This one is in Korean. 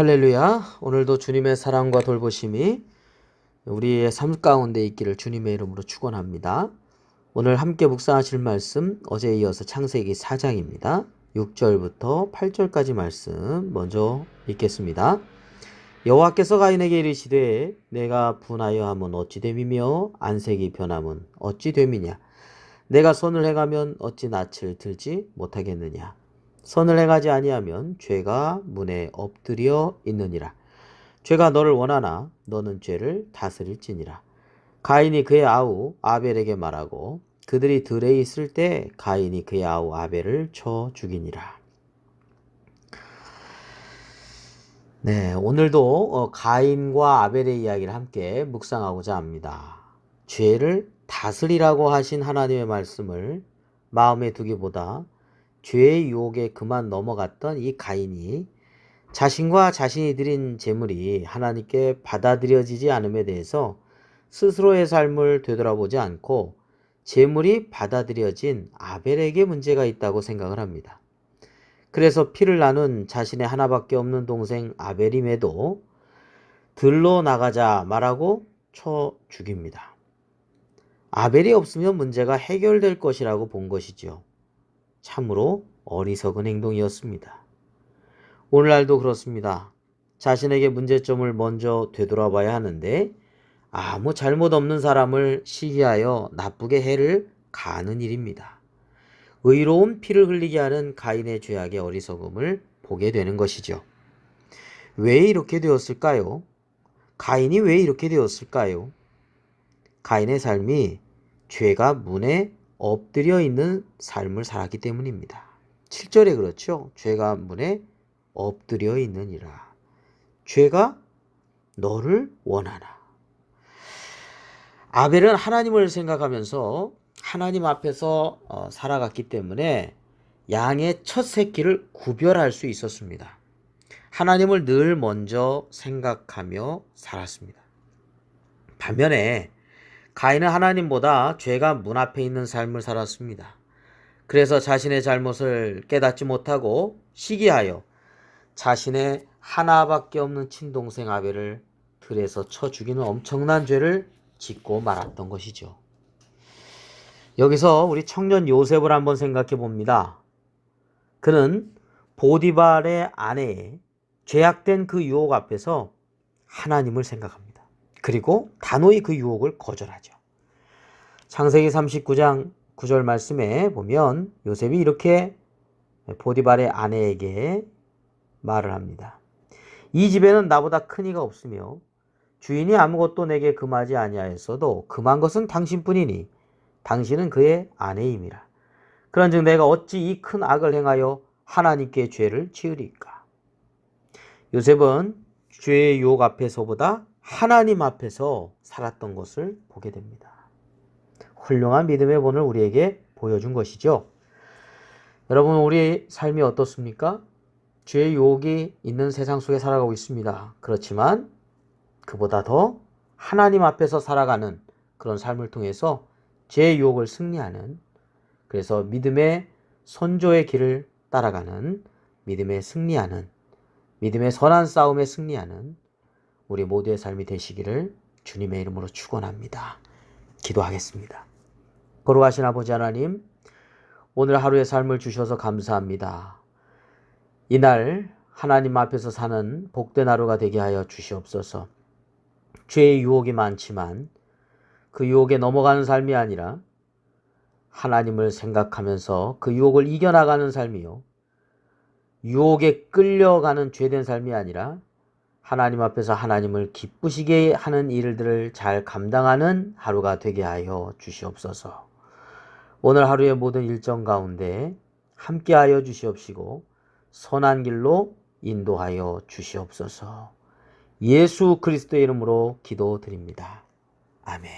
할렐루야. 오늘도 주님의 사랑과 돌보심이 우리의 삶 가운데 있기를 주님의 이름으로 축원합니다. 오늘 함께 묵상하실 말씀 어제에 이어서 창세기 4장입니다. 6절부터 8절까지 말씀 먼저 읽겠습니다. 여호와께서 가인에게 이르시되 내가 분하여 함은 어찌 됨이며 안색이 변함은 어찌 됨이냐 내가 선을 행하면 어찌 낯을 들지 못하겠느냐 선을 행하지 아니하면 죄가 문에 엎드려 있느니라. 죄가 너를 원하나 너는 죄를 다스릴지니라. 가인이 그의 아우 아벨에게 말하고 그들이 들에 있을 때 가인이 그의 아우 아벨을 쳐 죽이니라. 네, 오늘도 어, 가인과 아벨의 이야기를 함께 묵상하고자 합니다. 죄를 다스리라고 하신 하나님의 말씀을 마음에 두기보다 죄의 유혹에 그만 넘어갔던 이 가인이 자신과 자신이 드린 재물이 하나님께 받아들여지지 않음에 대해서 스스로의 삶을 되돌아보지 않고 재물이 받아들여진 아벨에게 문제가 있다고 생각을 합니다. 그래서 피를 나눈 자신의 하나밖에 없는 동생 아벨임에도 들러 나가자 말하고 쳐 죽입니다. 아벨이 없으면 문제가 해결될 것이라고 본 것이지요. 참으로 어리석은 행동이었습니다. 오늘날도 그렇습니다. 자신에게 문제점을 먼저 되돌아봐야 하는데 아무 잘못 없는 사람을 시기하여 나쁘게 해를 가하는 일입니다. 의로운 피를 흘리게 하는 가인의 죄악의 어리석음을 보게 되는 것이죠. 왜 이렇게 되었을까요? 가인이 왜 이렇게 되었을까요? 가인의 삶이 죄가 문에 엎드려 있는 삶을 살았기 때문입니다. 7절에 그렇죠. 죄가 문에 엎드려 있느니라. 죄가 너를 원하나. 아벨은 하나님을 생각하면서 하나님 앞에서 어, 살아갔기 때문에 양의 첫 새끼를 구별할 수 있었습니다. 하나님을 늘 먼저 생각하며 살았습니다. 반면에 가인은 하나님보다 죄가 문 앞에 있는 삶을 살았습니다. 그래서 자신의 잘못을 깨닫지 못하고 시기하여 자신의 하나밖에 없는 친동생 아벨을 들에서 쳐 죽이는 엄청난 죄를 짓고 말았던 것이죠. 여기서 우리 청년 요셉을 한번 생각해 봅니다. 그는 보디발의 아내에 죄악된 그 유혹 앞에서 하나님을 생각합니다. 그리고 단호히 그 유혹을 거절하죠. 창세기 39장 9절 말씀에 보면 요셉이 이렇게 보디발의 아내에게 말을 합니다. 이 집에는 나보다 큰 이가 없으며 주인이 아무것도 내게 금하지 아니하였어도 금한 것은 당신뿐이니 당신은 그의 아내임이라. 그런즉 내가 어찌 이 큰 악을 행하여 하나님께 죄를 지으리까? 요셉은 죄의 유혹 앞에서보다 하나님 앞에서 살았던 것을 보게 됩니다. 훌륭한 믿음의 본을 우리에게 보여준 것이죠. 여러분, 우리 삶이 어떻습니까? 죄의 유혹이 있는 세상 속에 살아가고 있습니다. 그렇지만 그보다 더 하나님 앞에서 살아가는 그런 삶을 통해서 죄의 유혹을 승리하는 그래서 믿음의 선조의 길을 따라가는 믿음의 승리하는 믿음의 선한 싸움에 승리하는 우리 모두의 삶이 되시기를 주님의 이름으로 축원합니다. 기도하겠습니다. 거룩하신 아버지 하나님, 오늘 하루의 삶을 주셔서 감사합니다. 이날 하나님 앞에서 사는 복된 하루가 되게 하여 주시옵소서. 죄의 유혹이 많지만 그 유혹에 넘어가는 삶이 아니라 하나님을 생각하면서 그 유혹을 이겨나가는 삶이요. 유혹에 끌려가는 죄된 삶이 아니라 하나님 앞에서 하나님을 기쁘시게 하는 일들을 잘 감당하는 하루가 되게 하여 주시옵소서. 오늘 하루의 모든 일정 가운데 함께하여 주시옵시고 선한 길로 인도하여 주시옵소서. 예수 그리스도의 이름으로 기도드립니다. 아멘.